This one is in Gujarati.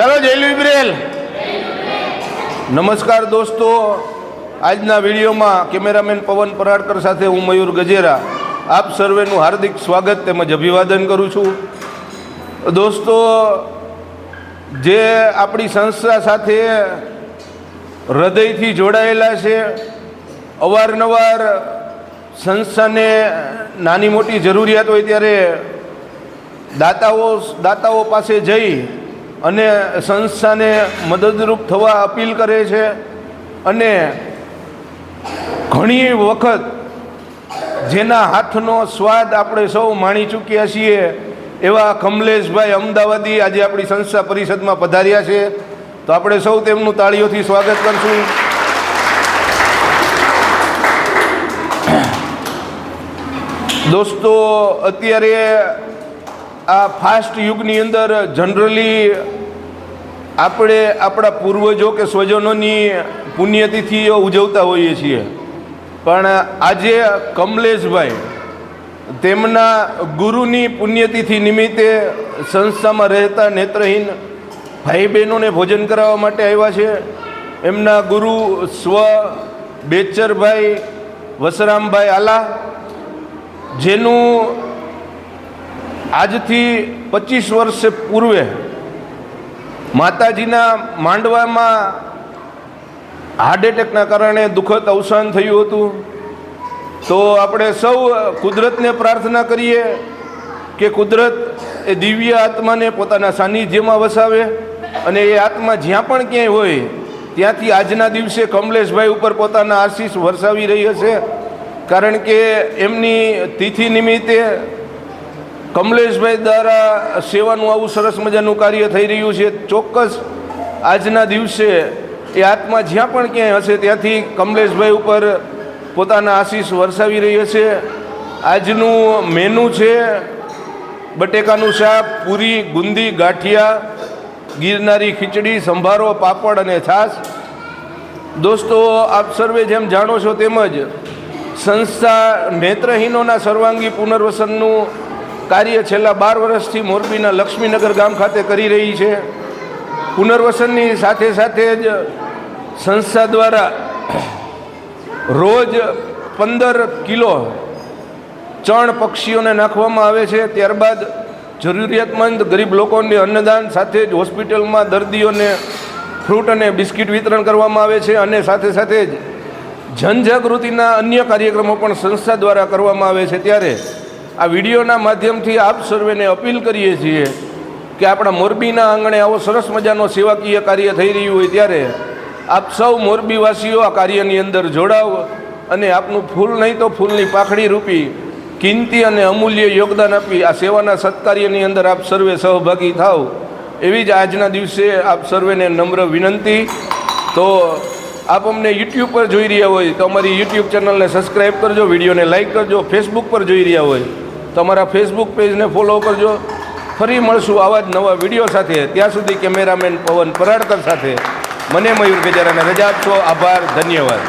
ચાલો જયલુ વિબ્રેલ નમસ્કાર દોસ્તો. આજના વિડીયોમાં કેમેરામેન પવન પરાડકર સાથે હું મયુર ગજેરા. આપ સર્વેનું હાર્દિક સ્વાગત તેમજ અભિવાદન કરું છું. દોસ્તો, જે આપણી સંસ્થા સાથે હૃદયથી જોડાયેલા છે, અવારનવાર સંસ્થાને નાની મોટી જરૂરિયાત હોય ત્યારે દાતાઓ દાતાઓ પાસે જઈ અને સંસ્થાને મદદરૂપ થવા અપીલ કરે છે અને ઘણી વખત જેના હાથનો સ્વાદ આપણે સૌ માણી ચૂક્યા છીએ, એવા કમલેશભાઈ અમદાવાદી આજે આપણી સંસ્થા પરિષદમાં પધાર્યા છે. તો આપણે સૌ તેમનું તાળીઓથી સ્વાગત કરશું. દોસ્તો, અત્યારે આ ફાસ્ટ યુગની અંદર જનરલી આપણે આપણા પૂર્વજો કે સ્વજનોની પુણ્યતિથિઓ ઉજવતા હોઈએ છીએ. પણ આજે કમલેશભાઈ તેમના ગુરુની પુણ્યતિથિ નિમિત્તે સંસ્થામાં રહેતા નેત્રહીન ભાઈ બહેનોને ભોજન કરાવવા માટે આવ્યા છે. એમના ગુરુ સ્વ બેચરભાઈ વસરામભાઈ આલા, જેનું આજથી પચીસ વર્ષ પૂર્વે માતાજીના માંડવામાં હાર્ટ એટેકના કારણે દુઃખદ અવસાન થયું હતું. તો આપણે સૌ કુદરતને પ્રાર્થના કરીએ કે કુદરત એ દિવ્ય આત્માને પોતાના સાનિધ્યમાં વસાવે અને એ આત્મા જ્યાં પણ ક્યાંય હોય, ત્યાંથી આજના દિવસે કમલેશભાઈ ઉપર પોતાના આશીષ વરસાવી રહી હશે. કારણ કે એમની તિથિ નિમિત્તે કમલેશભાઈ દ્વારા સેવાનું આવું સરસ મજાનું કાર્ય થઈ રહ્યું છે. ચોક્કસ આજના દિવસે એ આત્મા જ્યાં પણ ક્યાંય હશે ત્યાંથી કમલેશભાઈ ઉપર પોતાના આશીષ વરસાવી રહી હશે. આજનું મેનુ છે બટેકાનું શાક, પૂરી, ગુંદી, ગાંઠિયા, ગિરનારી ખીચડી, સંભારો, પાપડ અને છાશ. દોસ્તો, આપ સર્વે જેમ જાણો છો તેમજ સંસ્થા નેત્રહીનોના સર્વાંગી પુનર્વસનનું કાર્ય છેલ્લા બાર વર્ષથી મોરબીના લક્ષ્મીનગર ગામ ખાતે કરી રહી છે. પુનર્વસનની સાથે સાથે જ સંસ્થા દ્વારા રોજ પંદર કિલો ચણ પક્ષીઓને નાખવામાં આવે છે. ત્યારબાદ જરૂરિયાતમંદ ગરીબ લોકોને અન્નદાન સાથે જ હોસ્પિટલમાં દર્દીઓને ફ્રૂટ અને બિસ્કિટ વિતરણ કરવામાં આવે છે અને સાથે સાથે જ જનજાગૃતિના અન્ય કાર્યક્રમો પણ સંસ્થા દ્વારા કરવામાં આવે છે. ત્યારે આ વિડીયોના માધ્યમથી આપ સર્વેને અપીલ કરીએ છીએ કે આપણા મોરબીના આંગણે આવો સરસ મજાનો સેવાકીય કાર્ય થઈ રહ્યું હોય ત્યારે આપ સૌ મોરબીવાસીઓ આ કાર્યની અંદર જોડાવ અને આપનું ફૂલ નહીં તો ફૂલની પાખડી રૂપી કિંમતી અને અમૂલ્ય યોગદાન આપી આ સેવાના સત્કાર્યની અંદર આપ સર્વે સહભાગી થાવ. એવી જ આજના દિવસે આપ સર્વેને નમ્ર વિનંતી. તો આપ અમને યુટ્યુબ પર જોઈ રહ્યા હોય તો અમારી યુટ્યુબ ચેનલને સબસ્ક્રાઈબ કરજો વિડીયોને લાઇક કરજો ફેસબુક પર જોઈ રહ્યા હોય તો અમારા ફેસબુક પેજને ફોલો કરજો. ફરી મળશું આવા જ નવા વીડિયો સાથે. ત્યાં સુધી કેમેરામેન પવન પરાડકર સાથે. મને મયુર ગજારાને રજા આપશો. આભાર, ધન્યવાદ.